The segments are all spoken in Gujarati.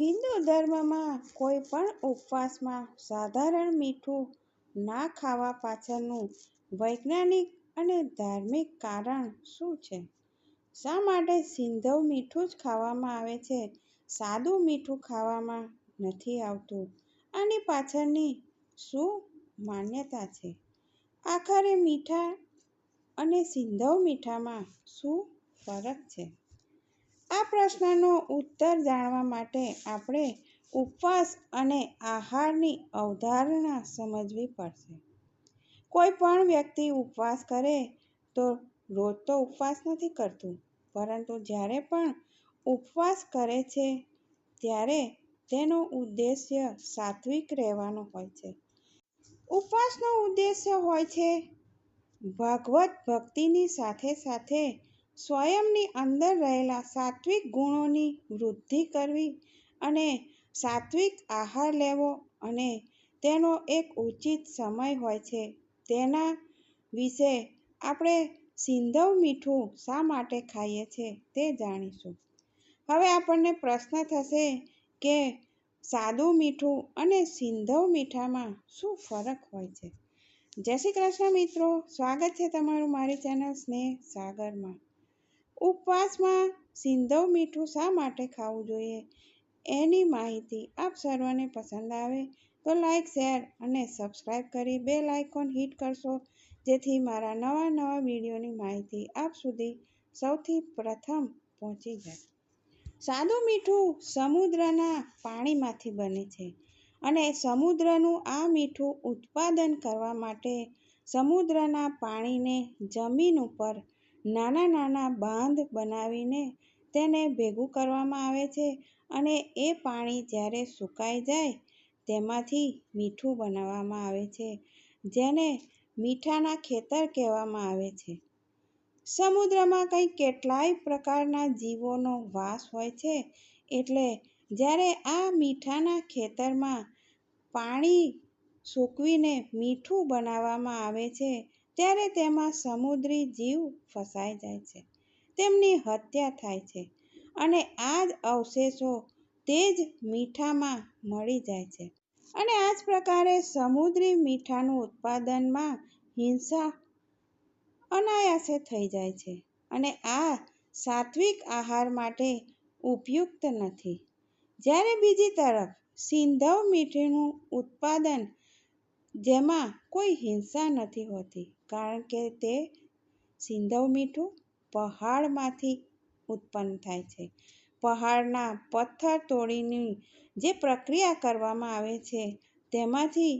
હિન્દુ ધર્મમાં કોઈ પણ ઉપવાસમાં સાધારણ મીઠું ના ખાવા પાછળનું વૈજ્ઞાનિક અને ધાર્મિક કારણ શું છે? શા માટે સિંધવ મીઠું જ ખાવામાં આવે છે, સાદું મીઠું ખાવામાં નથી આવતું? આની પાછળની શું માન્યતા છે? આખરે મીઠા અને સિંધવ મીઠામાં શું ફરક છે? આ પ્રશ્નનો ઉત્તર જાણવા માટે આપણે ઉપવાસ અને આહારની અવધારણા સમજવી પડશે. કોઈ પણ વ્યક્તિ ઉપવાસ કરે તો રોજ તો ઉપવાસ નથી કરતું, પરંતુ જ્યારે પણ ઉપવાસ કરે છે ત્યારે તેનો ઉદ્દેશ્ય સાત્વિક રહેવાનો હોય છે. ઉપવાસનો ઉદ્દેશ્ય હોય છે ભાગવત ભક્તિની સાથે સાથે સ્વયંની અંદર રહેલા સાત્વિક ગુણોની વૃદ્ધિ કરવી અને સાત્વિક આહાર લેવો અને તેનો એક ઉચિત સમય હોય છે તેના વિશે આપણે સિંધવ મીઠું શા માટે ખાઈએ છીએ તે જાણીશું. હવે આપણને પ્રશ્ન થશે કે સાદું મીઠું અને સિંધવ મીઠામાં શું ફરક હોય છે? જય શ્રી કૃષ્ણ મિત્રો, સ્વાગત છે તમારું મારી ચેનલ સ્નેહ સાગરમાં. ઉપવાસમાં સિંધવ મીઠું શા માટે ખાવું જોઈએ એની માહિતી આપ સર્વને પસંદ આવે તો લાઈક, શેર અને સબસ્ક્રાઈબ કરી બે લાઇકોન હિટ કરશો જેથી મારા નવા નવા વિડીયોની માહિતી આપ સુધી સૌથી પ્રથમ પહોંચી જાય. સાદું મીઠું સમુદ્રના પાણીમાંથી બને છે અને સમુદ્રનું આ મીઠું ઉત્પાદન કરવા માટે સમુદ્રના પાણીને જમીન ઉપર નાના નાના બાંધ બનાવીને તેને ભેગું કરવામાં આવે છે અને એ પાણી જ્યારે સુકાઈ જાય, તેમાંથી મીઠું બનાવવામાં આવે છે, જેને મીઠાના ખેતર કહેવામાં આવે છે. સમુદ્રમાં કંઈ કેટલાય પ્રકારના જીવોનો વાસ હોય છે, એટલે જ્યારે આ મીઠાના ખેતરમાં પાણી સૂકવીને મીઠું બનાવવામાં આવે છે ત્યારે તેમાં સમુદ્રી જીવ ફસાઈ જાય છે, તેમની હત્યા થાય છે અને આ જ અવશેષો તે જ મીઠામાં મળી જાય છે અને આ જ પ્રકારે સમુદ્રી મીઠાનું ઉત્પાદનમાં હિંસા અનાયાસે થઈ જાય છે અને આ સાત્વિક આહાર માટે ઉપયુક્ત નથી. જ્યારે બીજી તરફ સિંધવ મીઠીનું ઉત્પાદન જેમાં કોઈ હિંસા નથી હોતી, કારણ કે તે સિંધવ મીઠું પહાડમાંથી ઉત્પન્ન થાય છે. પહાડના પથ્થર તોડીની જે પ્રક્રિયા કરવામાં આવે છે, તેમાંથી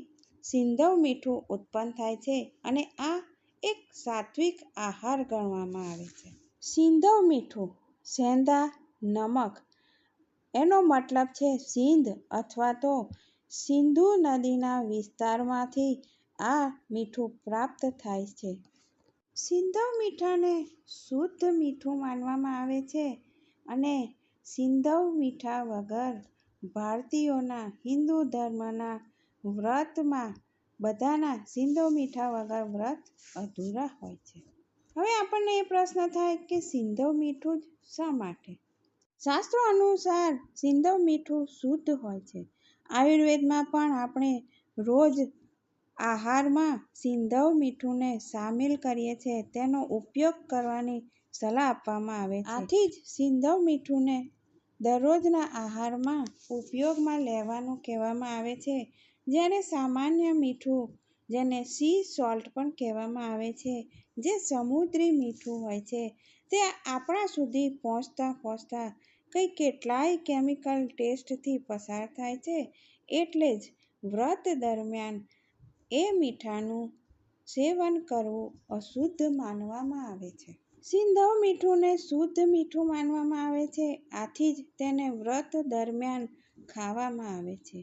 સિંધવ મીઠું ઉત્પન્ન થાય છે અને આ એક સાત્વિક આહાર ગણવામાં આવે છે. સિંધવ મીઠું સેંધા નમક, એનો મતલબ છે સિંધ અથવા તો સિંધુ નદીના વિસ્તારમાંથી આ મીઠું પ્રાપ્ત થાય છે. સિંધવ મીઠાને શુદ્ધ મીઠું માનવામાં આવે છે અને સિંધવ મીઠા વગર ભારતીયોના હિન્દુ ધર્મના વ્રતમાં બધાના સિંધવ મીઠા વગર વ્રત અધૂરા હોય છે. હવે આપણને એ પ્રશ્ન થાય કે સિંધવ મીઠું શા માટે? શાસ્ત્રો અનુસાર સિંધવ મીઠું શુદ્ધ હોય છે. આયુર્વેદમાં પણ આપણે રોજ આહારમાં સિંધવ મીઠુંને સામેલ કરીએ છીએ તેનો ઉપયોગ કરવાની સલાહ આપવામાં આવે છે. આથી જ સિંધવ મીઠુંને દરરોજના આહારમાં ઉપયોગમાં લેવાનું કહેવામાં આવે છે જ્યારે સામાન્ય મીઠું, જેને સી સોલ્ટ પણ કહેવામાં આવે છે, જે સમુદ્રી મીઠું હોય છે, તે આપણા સુધી પહોંચતા પહોંચતા કંઈ કેટલાય કેમિકલ ટેસ્ટથી પસાર થાય છે એટલે જ વ્રત દરમિયાન એ મીઠાનું સેવન કરવું અશુદ્ધ માનવામાં આવે છે. સિંધવ મીઠુંને શુદ્ધ મીઠું માનવામાં આવે છે આથી જ તેને વ્રત દરમિયાન ખાવામાં આવે છે.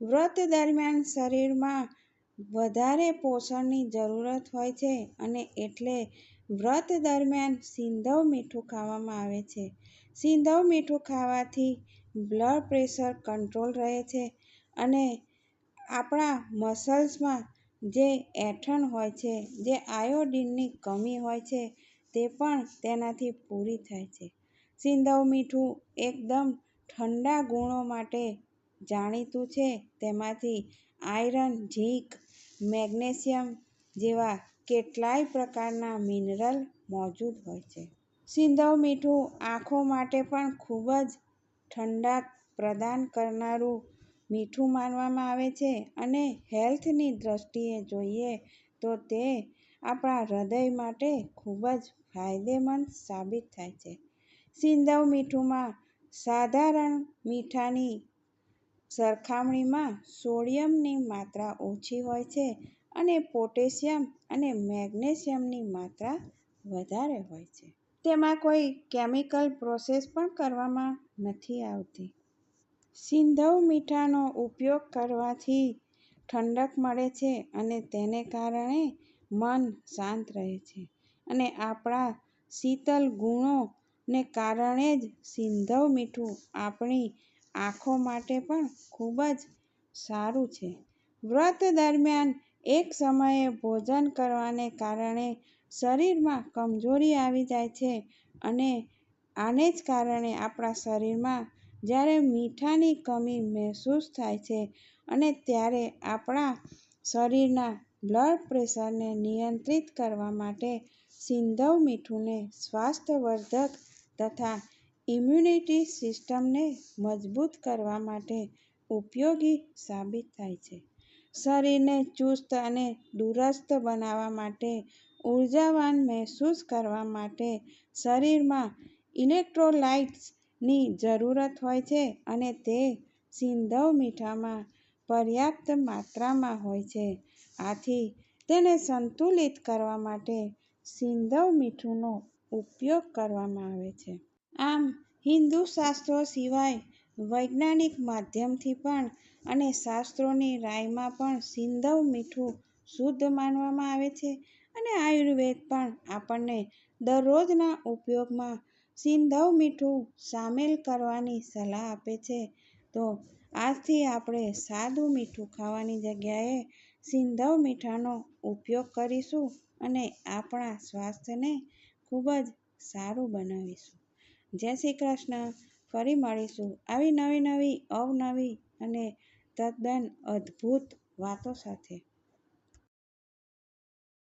વ્રત દરમિયાન શરીરમાં વધારે પોષણની જરૂરત હોય છે અને એટલે વ્રત દરમિયાન સિંધવ મીઠું ખાવામાં આવે છે. સિંધવ મીઠું ખાવાથી બ્લડ પ્રેશર કંટ્રોલ રહે છે અને આપણા મસલ્સમાં જે એઠન હોય છે, જે આયોડિનની કમી હોય છે તે પણ તેનાથી પૂરી થાય છે. સિંધવ મીઠું એકદમ ઠંડા ગુણો માટે જાણીતું છે. તેમાંથી આયરન ઝીંક, મેગ્નેશિયમ જેવા કેટલાય પ્રકારના મિનરલ મોજૂદ હોય છે. સિંધવ મીઠું આંખો માટે પણ ખૂબ જ ઠંડક પ્રદાન કરનારું મીઠું માનવામાં આવે છે અને હેલ્થની દ્રષ્ટિએ જોઈએ તો તે આપણા હૃદય માટે ખૂબ જ ફાયદેમંદ સાબિત થાય છે. સિંધવ મીઠુંમાં સાધારણ મીઠાની સરખામણીમાં સોડિયમની માત્રા ઓછી હોય છે અને પોટેશિયમ અને મેગ્નેશિયમની માત્રા વધારે હોય છે. તેમાં કોઈ કેમિકલ પ્રોસેસ પણ કરવામાં નથી આવતી. સિંધવ મીઠાનો ઉપયોગ કરવાથી ઠંડક મળે છે અને તેને કારણે મન શાંત રહે છે અને આપણા શીતલ ગુણોને કારણે જ સિંધવ મીઠું આપણી આંખો માટે પણ ખૂબ જ સારું છે. વ્રત દરમિયાન એક સમયે ભોજન કરવાને કારણે શરીરમાં કમજોરી આવી જાય છે અને આને જ કારણે આપણા શરીરમાં જ્યારે મીઠાની કમી મહેસૂસ થાય છે અને ત્યારે આપણા શરીરના બ્લડ પ્રેશરને નિયંત્રિત કરવા માટે સિંધવ મીઠુંને સ્વાસ્થ્યવર્ધક તથા ઇમ્યુનિટી સિસ્ટમને મજબૂત કરવા માટે ઉપયોગી સાબિત થાય છે. શરીરને ચુસ્ત અને દુરસ્ત બનાવવા માટે, ઉર્જાવાન મહેસૂસ કરવા માટે શરીરમાં ઇલેક્ટ્રોલાઇટ્સની જરૂરત હોય છે અને તે સિંધવ મીઠામાં પર્યાપ્ત માત્રામાં હોય છે. આથી તેને સંતુલિત કરવા માટે સિંધવ મીઠુંનો ઉપયોગ કરવામાં આવે છે. આમ, હિન્દુ શાસ્ત્રો સિવાય વૈજ્ઞાનિક માધ્યમથી પણ અને શાસ્ત્રોની રાયમાં પણ સિંધવ મીઠું શુદ્ધ માનવામાં આવે છે અને આયુર્વેદ પણ આપણને દરરોજના ઉપયોગમાં સિંધવ મીઠું સામેલ કરવાની સલાહ આપે છે. તો આજથી આપણે સાદું મીઠું ખાવાની જગ્યાએ સિંધવ મીઠાનો ઉપયોગ કરીશું અને આપણા સ્વાસ્થ્યને ખૂબ જ સારું બનાવીશું. જય શ્રી કૃષ્ણ ફરી મળીશું આવી નવી નવી અવનવી અને તદ્દન અદ્ભુત વાતો સાથે.